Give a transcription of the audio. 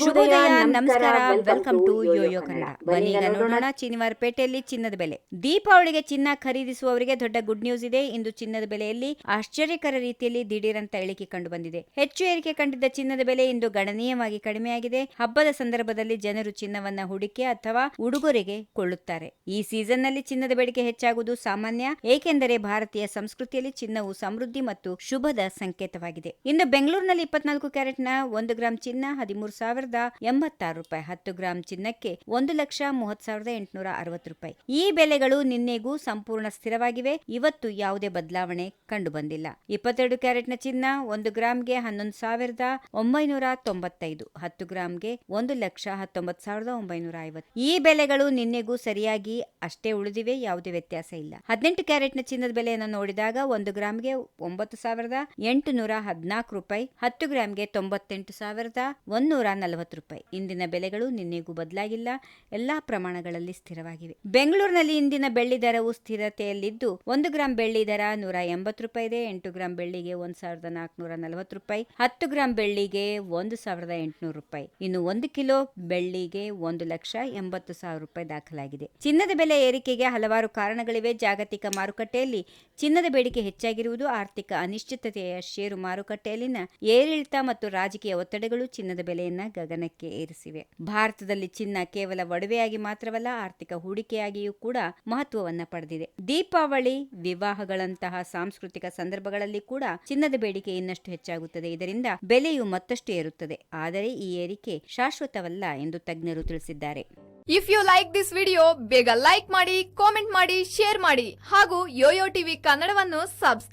ಶುಭೋದಯ ನಮಸ್ಕಾರ, welcome to YoYo Kannada. Kannada ಬನ್ನಿ ಬನ್ನೀಗ ನೋಡೋಣ ಶನಿವಾರ ಪೇಟೆಯಲ್ಲಿ ಚಿನ್ನದ ಬೆಲೆ. ದೀಪಾವಳಿಗೆ ಚಿನ್ನ ಖರೀದಿಸುವವರಿಗೆ ದೊಡ್ಡ ಗುಡ್ ನ್ಯೂಸ್ ಇದೆ. ಇಂದು ಚಿನ್ನದ ಬೆಲೆಯಲ್ಲಿ ಆಶ್ಚರ್ಯಕರ ರೀತಿಯಲ್ಲಿ ದಿಢೀರಂತ ಇಳಿಕೆ ಕಂಡು ಬಂದಿದೆ. ಹೆಚ್ಚು ಏರಿಕೆ ಕಂಡಿದ್ದ ಚಿನ್ನದ ಬೆಲೆ ಇಂದು ಗಣನೀಯವಾಗಿ ಕಡಿಮೆಯಾಗಿದೆ. ಹಬ್ಬದ ಸಂದರ್ಭದಲ್ಲಿ ಜನರು ಚಿನ್ನವನ್ನ ಹೂಡಿಕೆ ಅಥವಾ ಉಡುಗೊರೆಗೆ ಕೊಳ್ಳುತ್ತಾರೆ. ಈ ಸೀಸನ್ನಲ್ಲಿ ಚಿನ್ನದ ಬೇಡಿಕೆ ಹೆಚ್ಚಾಗುವುದು ಸಾಮಾನ್ಯ ಏಕೆಂದರೆ ಭಾರತೀಯ ಸಂಸ್ಕೃತಿಯಲ್ಲಿ ಚಿನ್ನವು ಸಮೃದ್ಧಿ ಮತ್ತು ಶುಭದ ಸಂಕೇತವಾಗಿದೆ. ಇಂದು ಬೆಂಗಳೂರಿನಲ್ಲಿ ಇಪ್ಪತ್ನಾಲ್ಕು ಕ್ಯಾರೆಟ್ನ ಒಂದು ಗ್ರಾಂ ಚಿನ್ನ ಹದಿಮೂರು ಸಾವಿರದ ಎಂಬತ್ತಾರು ರೂಪಾಯಿ. ಹತ್ತು ಗ್ರಾಂ ಚಿನ್ನಕ್ಕೆ ಒಂದು ಲಕ್ಷ ಮೂವತ್ ಸಾವಿರದ ಎಂಟುನೂರ ಅರವತ್ತು ರೂಪಾಯಿ. ಈ ಬೆಲೆಗಳು ನಿನ್ನೆಗೂ ಸಂಪೂರ್ಣ ಸ್ಥಿರವಾಗಿವೆ. ಇವತ್ತು ಯಾವುದೇ ಬದಲಾವಣೆ ಕಂಡು ಬಂದಿಲ್ಲ ಇಪ್ಪತ್ತೆರಡು ಕ್ಯಾರೆಟ್ನ ಚಿನ್ನ ಒಂದು ಗ್ರಾಂಗೆ ಹನ್ನೊಂದು ಸಾವಿರದ ಒಂಬೈನೂರ ತೊಂಬತ್ತೈದು. ಹತ್ತು ಗ್ರಾಂಗೆ ಒಂದು ಲಕ್ಷ ಹತ್ತೊಂಬತ್ತು ಸಾವಿರದ ಒಂಬೈನೂರ ಐವತ್ತು. ಈ ಬೆಲೆಗಳು ನಿನ್ನೆಗೂ ಸರಿಯಾಗಿ ಅಷ್ಟೇ ಉಳಿದಿವೆ. ಯಾವುದೇ ವ್ಯತ್ಯಾಸ ಇಲ್ಲ. ಹದಿನೆಂಟು ಕ್ಯಾರೆಟ್ನ ಚಿನ್ನದ ಬೆಲೆಯನ್ನು ನೋಡಿದಾಗ ಒಂದು ಗ್ರಾಂಗೆ ಒಂಬತ್ತು ಸಾವಿರದ ಎಂಟುನೂರ ಹದಿನಾಲ್ಕು ರೂಪಾಯಿ. ಹತ್ತು ಗ್ರಾಂಗೆ ತೊಂಬತ್ತೆಂಟು ಸಾವಿರದ ಒಂದೂರ ನಲವತ್ತು ರೂಪಾಯಿ. ಇಂದಿನ ಬೆಲೆಗಳು ನಿನ್ನೆಗೂ ಬದಲಾಗಿಲ್ಲ. ಎಲ್ಲಾ ಪ್ರಮಾಣಗಳಲ್ಲಿ ಸ್ಥಿರವಾಗಿವೆ. ಬೆಂಗಳೂರಿನಲ್ಲಿ ಇಂದಿನ ಬೆಳ್ಳಿ ದರವು ಸ್ಥಿರತೆಯಲ್ಲಿದ್ದು, ಒಂದು ಗ್ರಾಂ ಬೆಳ್ಳಿ ದರ ನೂರ ಎಂಬತ್ತು ರೂಪಾಯಿ ಇದೆ. ಎಂಟು ಗ್ರಾಂ ಬೆಳ್ಳಿಗೆ ಒಂದ್ ಸಾವಿರದ ನಾಲ್ಕುನೂರ ನಲವತ್ತು ರೂಪಾಯಿ. ಹತ್ತು ಗ್ರಾಂ ಬೆಳ್ಳಿಗೆ ಒಂದು ಸಾವಿರದ ಎಂಟುನೂರು ರೂಪಾಯಿ. ಇನ್ನು ಒಂದು ಕಿಲೋ ಬೆಳ್ಳಿಗೆ ಒಂದು ಲಕ್ಷ ಎಂಬತ್ತು ಸಾವಿರ ರೂಪಾಯಿ ದಾಖಲಾಗಿದೆ. ಚಿನ್ನದ ಬೆಲೆ ಏರಿಕೆಗೆ ಹಲವಾರು ಕಾರಣಗಳಿವೆ. ಜಾಗತಿಕ ಮಾರುಕಟ್ಟೆಯಲ್ಲಿ ಚಿನ್ನದ ಬೇಡಿಕೆ ಹೆಚ್ಚಾಗಿರುವುದು, ಆರ್ಥಿಕ ಅನಿಶ್ಚಿತತೆಯ ಷೇರು ಮಾರುಕಟ್ಟೆಯಲ್ಲಿನ ಏರಿಳಿತ ಮತ್ತು ರಾಜಕೀಯ ಒತ್ತಡಗಳು ಚಿನ್ನದ ಬೆಲೆಯನ್ನ ಗಗನಕ್ಕೆ ಏರಿಸಿವೆ. ಭಾರತದಲ್ಲಿ ಚಿನ್ನ ಕೇವಲ ಒಡವೆಯಾಗಿ ಮಾತ್ರವಲ್ಲ, ಆರ್ಥಿಕ ಹೂಡಿಕೆಯಾಗಿಯೂ ಕೂಡ ಮಹತ್ವವನ್ನು ಪಡೆದಿದೆ. ದೀಪಾವಳಿ, ವಿವಾಹಗಳಂತಹ ಸಾಂಸ್ಕೃತಿಕ ಸಂದರ್ಭಗಳಲ್ಲಿ ಕೂಡ ಚಿನ್ನದ ಬೇಡಿಕೆ ಇನ್ನಷ್ಟು ಹೆಚ್ಚಾಗುತ್ತದೆ. ಇದರಿಂದ ಬೆಲೆಯು ಮತ್ತಷ್ಟು ಏರುತ್ತದೆ. ಆದರೆ ಈ ಏರಿಕೆ ಶಾಶ್ವತವಲ್ಲ ಎಂದು ತಜ್ಞರು ತಿಳಿಸಿದ್ದಾರೆ. If you like this video ಬೇಗ ಲೈಕ್ ಮಾಡಿ ಕಾಮೆಂಟ್ ಮಾಡಿ ಶೇರ್ ಮಾಡಿ ಹಾಗೂ ಯೋಯೋ ಟಿವಿ ಕನ್ನಡವನ್ನು ಸಬ್ಸ್ಕ್ರೈಬ್